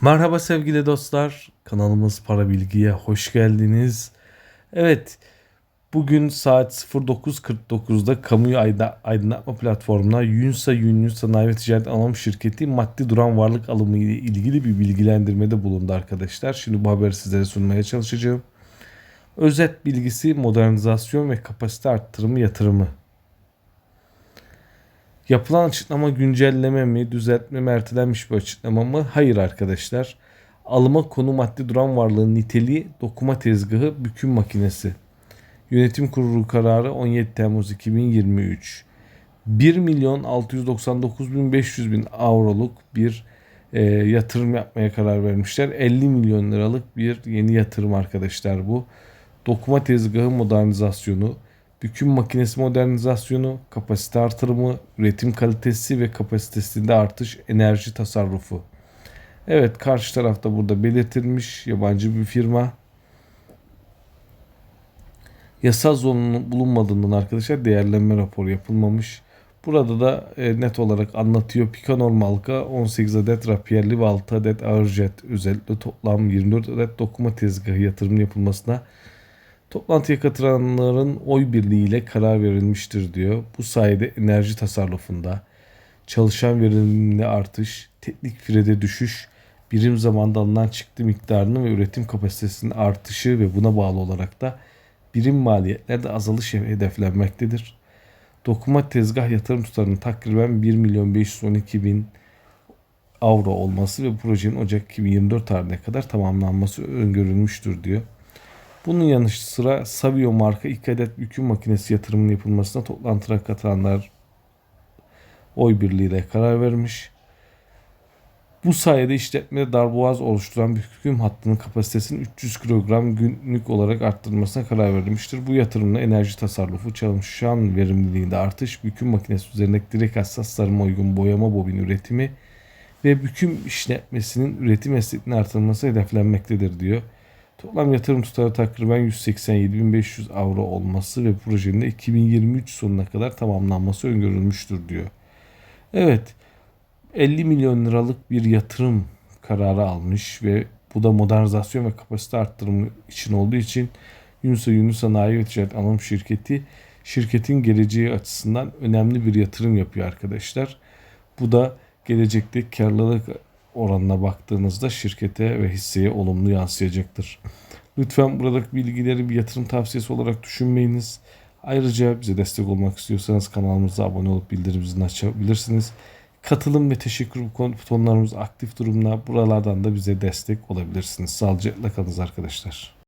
Merhaba sevgili dostlar. Kanalımız Para Bilgi'ye hoş geldiniz. Evet, bugün saat 09.49'da kamuyu aydınlatma platformuna Yunsa Yunus Sanayi ve Ticaret Anonim Şirketi maddi duran varlık alımı ile ilgili bir bilgilendirmede bulundu arkadaşlar. Şimdi bu haberi sizlere sunmaya çalışacağım. Özet bilgisi modernizasyon ve kapasite arttırımı yatırımı. Yapılan açıklama güncelleme mi, düzeltme mi, ertelenmiş bir açıklama mı? Hayır arkadaşlar. Alıma konu maddi duran varlığın niteliği dokuma tezgahı büküm makinesi. Yönetim Kurulu kararı 17 Temmuz 2023. 1 milyon 699 bin 500 bin avroluk bir e, yatırım yapmaya karar vermişler. 50 milyon liralık bir yeni yatırım arkadaşlar bu. Dokuma tezgahı modernizasyonu, büküm makinesi modernizasyonu, kapasite artırımı, üretim kalitesi ve kapasitesinde artış, enerji tasarrufu. Evet karşı tarafta burada belirtilmiş yabancı bir firma. Yasal zorunluluğun bulunmadığından arkadaşlar değerlenme raporu yapılmamış. Burada da e, net olarak anlatıyor. Picanol marka 18 adet rapiyerli ve 6 adet ağır jet özellikle toplam 24 adet dokuma tezgahı yatırım yapılmasına Toplantıya katılanların oy birliğiyle karar verilmiştir diyor. Bu sayede enerji tasarrufunda, çalışan verimliliğinde artış, teknik firede düşüş, birim zamanda alınan çıktı miktarının ve üretim kapasitesinin artışı ve buna bağlı olarak da birim maliyetlerde azalış hedeflenmektedir. Dokuma tezgah yatırım tutarının takriben 1 milyon 512 bin avro olması ve projenin Ocak 2024 tarihine kadar tamamlanması öngörülmüştür diyor. Bunun yanı sıra Savio marka 2 adet büküm makinesi yatırımının yapılmasına toplantıya katılanlar oy birliğiyle karar vermiş. Bu sayede işletmede darboğaz oluşturan büküm hattının kapasitesini 300 kilogram günlük olarak arttırılmasına karar verilmiştir. Bu yatırımla enerji tasarrufu, çalışan verimliliğinde artış, büküm makinesi üzerindeki direkt hassaslarıma uygun boyama bobin üretimi ve büküm işletmesinin üretim esnekliğinin artırılması hedeflenmektedir diyor. Toplam yatırım tutarı takriben 187.500 avro olması ve projenin de 2023 sonuna kadar tamamlanması öngörülmüştür diyor. Evet 50 milyon liralık bir yatırım kararı almış ve bu da modernizasyon ve kapasite arttırımı için olduğu için Yunus Yunus Sanayi ve Ticaret Anonim Şirketi şirketin geleceği açısından önemli bir yatırım yapıyor arkadaşlar. Bu da gelecekte karlılık oranına baktığınızda şirkete ve hisseye olumlu yansıyacaktır. Lütfen buradaki bilgileri bir yatırım tavsiyesi olarak düşünmeyiniz. Ayrıca bize destek olmak istiyorsanız kanalımıza abone olup bildirim açabilirsiniz. Katılım ve teşekkür butonlarımız aktif durumda. Buralardan da bize destek olabilirsiniz. Sağlıcakla kalınız arkadaşlar.